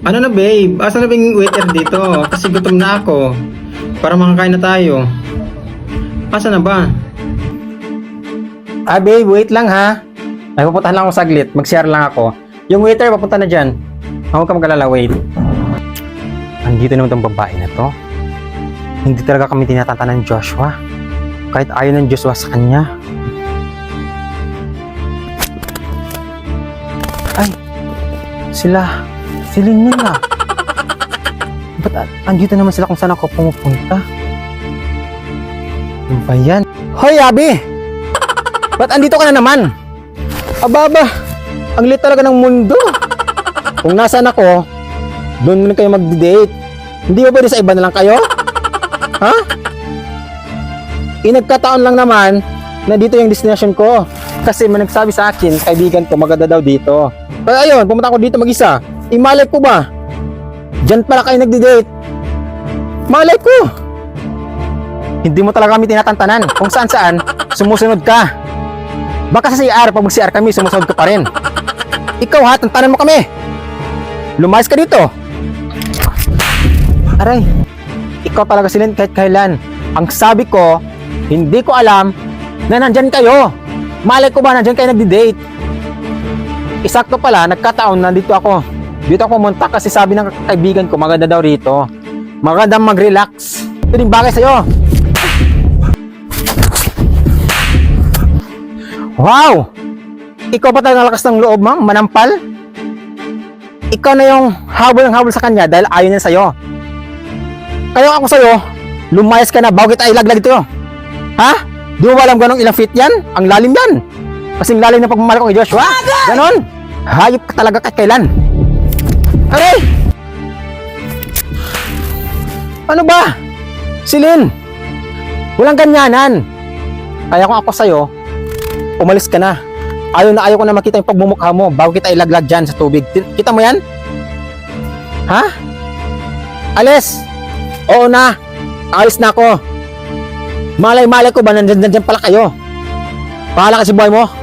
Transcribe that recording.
Ano na babe? Asa na ba waiter dito? Kasi gutom na ako. Para makakain na tayo. Asa na ba? Ah babe, wait lang ha. Ay, lang ako saglit. Mag-share lang ako. Yung waiter, papunta na dyan. Huwag ka mag-alala, wait. Andito naman tong babae na to. Hindi talaga kami tinatanta ng Joshua. Kahit ayaw ng Joshua sa kanya. Ay, sila. Sila nila. Ba't andito naman sila kung saan ako pumupunta? Ano ba yan? Hoy, Abi! Ba't andito ka na naman? Ababa, ang lit talaga ng mundo. Kung nasaan ako, doon na kayo mag-date. Hindi ba pwede sa iba na lang kayo? Ha? Inagkataon lang naman na dito yung destination ko. Kasi may nagsabi sa akin, kaibigan ko, maganda daw dito. Kaya ayun, pumunta ako dito mag-isa. Imalay ko ba? Diyan pala kayo nagdi-date. Malay ko. Hindi mo talaga kami tinatantanan. Kung saan saan, sumusunod ka. Baka sa CR, pag mag-CR kami, sumusunod ka pa rin. Ikaw ha, tantanan mo kami. Lumayas ka dito. Aray, ikaw talaga silent kahit kailan. Ang sabi ko, hindi ko alam na nandyan kayo. Malay ko ba nandyan kayo nagdi-date? Isakto pala, nagkataon nandito ako. Dito ako pumunta kasi sabi ng kaibigan ko, maganda daw rito. Maganda mag-relax. Ito din bagay sa'yo. Wow! Ikaw pa talaga lakas ng loob, mang? Manampal? Ikaw na yung habol ng habol sa kanya dahil ayaw niya sa'yo. Kaya ako sa'yo, lumayas ka na bago kita ilaglag ito. Ha? Di mo ba alam ganong ilang feet yan? Ang lalim yan. Kasing lalim na pagmamahal ko kay Joshua. Ganon. Hayop ka talaga kahit kailan. Aray! Ano ba? Silin! Walang ganyanan. Kaya kung ako sa'yo, umalis ka na. Ayaw na ayaw ko na makita yung pagmumukha mo bago kita ilaglag dyan sa tubig. Kita mo yan? Ha? Alis! Oo na! Alis na ako! Malay-malay ko ba nandyan, nandyan pala kayo? Pahala ka si buhay mo?